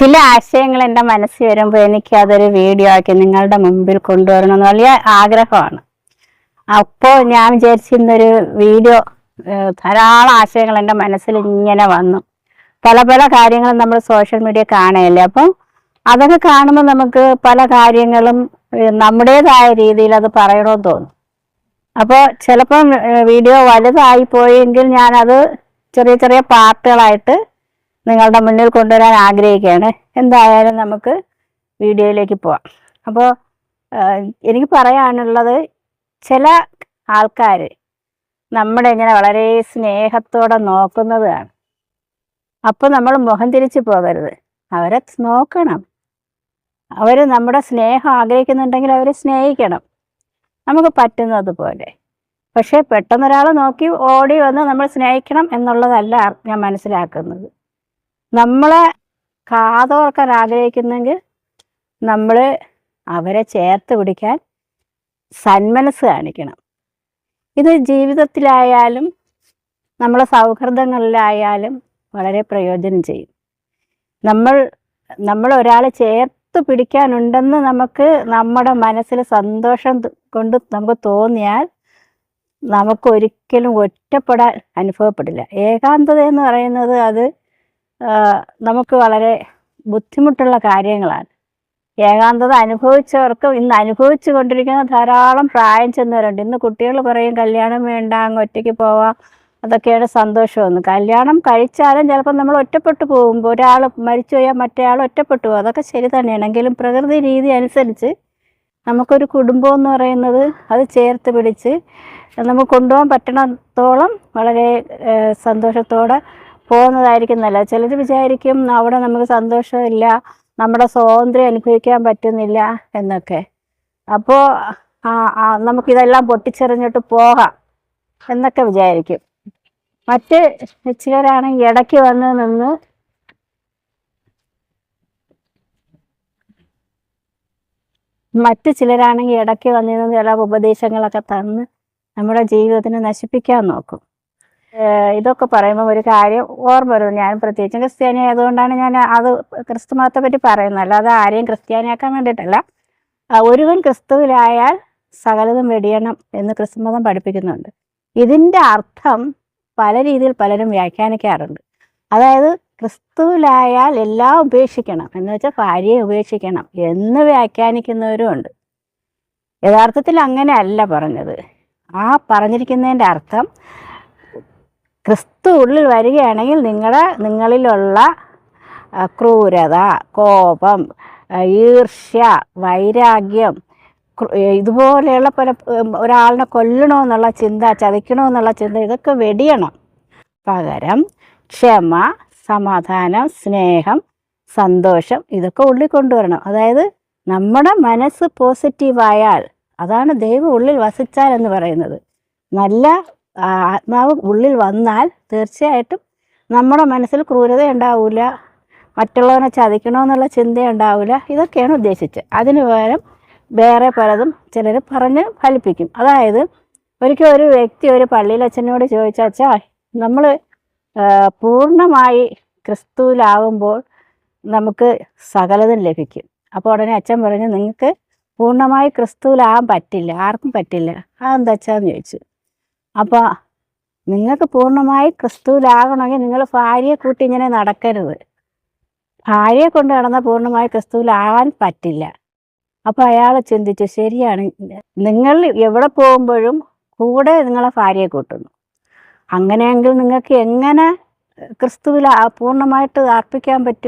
ചില ആശയങ്ങൾ എന്റെ മനസ്സിൽ വരുമ്പോൾ എനിക്ക് അതൊരു വീഡിയോ ആക്കി നിങ്ങളുടെ മുമ്പിൽ കൊണ്ടുവരണമെന്ന് വലിയ ആഗ്രഹമാണ്. അപ്പോൾ ഞാൻ വിചാരിച്ചിരുന്നൊരു വീഡിയോ ധാരാളം ആശയങ്ങൾ എന്റെ മനസ്സിൽ ഇങ്ങനെ വന്നു. പല പല കാര്യങ്ങളും നമ്മൾ സോഷ്യൽ മീഡിയ കാണുകയല്ലേ അപ്പം അതൊക്കെ കാണുമ്പോൾ നമുക്ക് പല കാര്യങ്ങളും നമ്മുടേതായ രീതിയിൽ അത് പറയണമെന്ന് തോന്നും. അപ്പോൾ ചിലപ്പം വീഡിയോ വലുതായി പോയെങ്കിൽ ഞാനത് ചെറിയ ചെറിയ പാർട്ടുകളായിട്ട് നിങ്ങളുടെ മുന്നിൽ കൊണ്ടുവരാൻ ആഗ്രഹിക്കുകയാണ്. എന്തായാലും നമുക്ക് വീഡിയോയിലേക്ക് പോവാം. അപ്പോൾ എനിക്ക് പറയാനുള്ളത് ചില ആൾക്കാർ നമ്മുടെ ഇങ്ങനെ വളരെ സ്നേഹത്തോടെ നോക്കുന്നതാണ്. അപ്പോൾ നമ്മൾ മുഖം തിരിച്ചു പോകരുത്. അവരെ നോക്കണം. അവർ നമ്മുടെ സ്നേഹം ആഗ്രഹിക്കുന്നുണ്ടെങ്കിൽ അവരെ സ്നേഹിക്കണം. നമുക്ക് പറ്റുന്നത് പോലെ. പക്ഷേ പെട്ടെന്നൊരാൾ നോക്കി ഓടി വന്ന് നമ്മൾ സ്നേഹിക്കണം എന്നുള്ളതല്ല ഞാൻ മനസ്സിലാക്കുന്നത്. നമ്മളെ കാതോർക്കാൻ ആഗ്രഹിക്കുന്നെങ്കിൽ നമ്മൾ അവരെ ചേർത്ത് പിടിക്കാൻ സന്മനസ് കാണിക്കണം. ഇത് ജീവിതത്തിലായാലും നമ്മളെ സൗഹൃദങ്ങളിലായാലും വളരെ പ്രയോജനം ചെയ്യും. നമ്മൾ നമ്മൾ ഒരാളെ ചേർത്ത് പിടിക്കാനുണ്ടെന്ന് നമുക്ക് നമ്മുടെ മനസ്സിൽ സന്തോഷം കൊണ്ട് നമുക്ക് തോന്നിയാൽ നമുക്ക് ഒരിക്കലും ഒറ്റപ്പെടാൻ അനുഭവപ്പെടില്ല. ഏകാന്തത എന്ന് പറയുന്നത് അത് നമുക്ക് വളരെ ബുദ്ധിമുട്ടുള്ള കാര്യങ്ങളാണ്. ഏകാന്തത അനുഭവിച്ചവർക്ക് ഇന്ന് അനുഭവിച്ചു കൊണ്ടിരിക്കുന്ന ധാരാളം പ്രായം ചെന്നവരുണ്ട്. ഇന്ന് കുട്ടികൾ പറയും കല്യാണം വേണ്ട അങ്ങ് ഒറ്റയ്ക്ക് പോവാം. അതൊക്കെയാണ് സന്തോഷമെന്ന്. കല്യാണം കഴിച്ചാലും ചിലപ്പോൾ നമ്മൾ ഒറ്റപ്പെട്ടു പോകുമ്പോൾ ഒരാൾ മരിച്ചു പോയാൽ മറ്റേ ആൾ ഒറ്റപ്പെട്ടു പോകും. അതൊക്കെ ശരി തന്നെയാണെങ്കിലും പ്രകൃതി രീതി അനുസരിച്ച് നമുക്കൊരു കുടുംബം എന്ന് പറയുന്നത് അത് ചേർത്ത് പിടിച്ച് നമുക്ക് കൊണ്ടുപോകാൻ പറ്റണത്തോളം വളരെ സന്തോഷത്തോടെ പോകുന്നതായിരിക്കും നല്ലത് ചിലർ വിചാരിക്കും അവിടെ നമുക്ക് സന്തോഷമില്ല നമ്മുടെ സ്വാതന്ത്ര്യം അനുഭവിക്കാൻ പറ്റുന്നില്ല എന്നൊക്കെ. അപ്പോൾ നമുക്കിതെല്ലാം പൊട്ടിച്ചെറിഞ്ഞിട്ട് പോകാം എന്നൊക്കെ വിചാരിക്കും. മറ്റ് ചിലരാണെങ്കിൽ ഇടയ്ക്ക് വന്ന് നിന്ന് മറ്റ് ചിലരാണെങ്കിൽ ഇടയ്ക്ക് വന്നിരുന്ന് ചില ഉപദേശങ്ങളൊക്കെ തന്ന് നമ്മുടെ ജീവിതത്തിനെ നശിപ്പിക്കാൻ നോക്കും. ഇതൊക്കെ പറയുമ്പോൾ ഒരു കാര്യം ഓർമ്മ വരും. ഞാൻ പ്രത്യേകിച്ചും ക്രിസ്ത്യാനി ആയതുകൊണ്ടാണ് ഞാൻ അത് ക്രിസ്തു മതത്തെ പറ്റി പറയുന്നത്. അല്ലാതെ ആരെയും ക്രിസ്ത്യാനിയാക്കാൻ വേണ്ടിയിട്ടല്ല. ഒരുവൻ ക്രിസ്തുവിലായാൽ സകലതും വെടിയണം എന്ന് ക്രിസ്തുമതം പഠിപ്പിക്കുന്നുണ്ട്. ഇതിന്റെ അർത്ഥം പല രീതിയിൽ പലരും വ്യാഖ്യാനിക്കാറുണ്ട്. അതായത് ക്രിസ്തുവിലായാൽ എല്ലാം ഉപേക്ഷിക്കണം. എന്ന് വെച്ചാൽ ഭാര്യയെ ഉപേക്ഷിക്കണം എന്ന് വ്യാഖ്യാനിക്കുന്നവരും ഉണ്ട്. യഥാർത്ഥത്തിൽ അങ്ങനെയല്ല പറഞ്ഞത്. ആ പറഞ്ഞിരിക്കുന്നതിന്റെ അർത്ഥം ക്രിസ്തു ഉള്ളിൽ വരികയാണെങ്കിൽ നിങ്ങളുടെ നിങ്ങളിലുള്ള ക്രൂരത കോപം ഈർഷ്യ വൈരാഗ്യം ഇതുപോലെയുള്ള പല ഒരാളിനെ കൊല്ലണമെന്നുള്ള ചിന്ത ചതിക്കണമെന്നുള്ള ചിന്ത ഇതൊക്കെ വെടിയണം. പകരം ക്ഷമ സമാധാനം സ്നേഹം സന്തോഷം ഇതൊക്കെ ഉള്ളിൽ കൊണ്ടുവരണം. അതായത് നമ്മുടെ മനസ്സ് പോസിറ്റീവായാൽ അതാണ് ദൈവം ഉള്ളിൽ വസിച്ചാൽ എന്ന് പറയുന്നത്. നല്ല ആത്മാവ് ഉള്ളിൽ വന്നാൽ തീർച്ചയായിട്ടും നമ്മുടെ മനസ്സിൽ ക്രൂരത ഉണ്ടാവില്ല മറ്റുള്ളവനെ ചതിക്കണമെന്നുള്ള ചിന്ത ഉണ്ടാവില്ല ഇതൊക്കെയാണ് ഉദ്ദേശിച്ചത്. അതിന് പകരം വേറെ പലതും ചിലർ പറഞ്ഞ് ഫലിപ്പിക്കും. അതായത് ഒരിക്കൽ ഒരു വ്യക്തി ഒരു പള്ളിയിൽ അച്ഛനോട് ചോദിച്ചാച്ചാ നമ്മൾ പൂർണമായി ക്രിസ്തുവിലാവുമ്പോൾ നമുക്ക് സകലതും ലഭിക്കും. അപ്പോൾ ഉടനെ അച്ഛൻ പറഞ്ഞു നിങ്ങൾക്ക് പൂർണമായി ക്രിസ്തുവിലാകാൻ പറ്റില്ല. ആർക്കും പറ്റില്ല. അതെന്താ അച്ഛാന്ന് ചോദിച്ചു. അപ്പോൾ നിങ്ങൾക്ക് പൂർണമായി ക്രിസ്തുവിലാകണമെങ്കിൽ നിങ്ങൾ ഭാര്യയെ കൂട്ടി ഇങ്ങനെ നടക്കരുത്. ഭാര്യയെ കൊണ്ട് നടന്നാൽ പൂർണമായി ക്രിസ്തുവിലാകാൻ പറ്റില്ല. അപ്പോൾ അയാൾ ചിന്തിച്ചു ശരിയാണ് നിങ്ങൾ എവിടെ പോകുമ്പോഴും കൂടെ നിങ്ങളെ ഭാര്യയെ കൂട്ടുന്നു. അങ്ങനെയെങ്കിൽ നിങ്ങൾക്ക് എങ്ങനെ ക്രിസ്തുവിൽ പൂർണമായിട്ട് അർപ്പിക്കാൻ പറ്റും?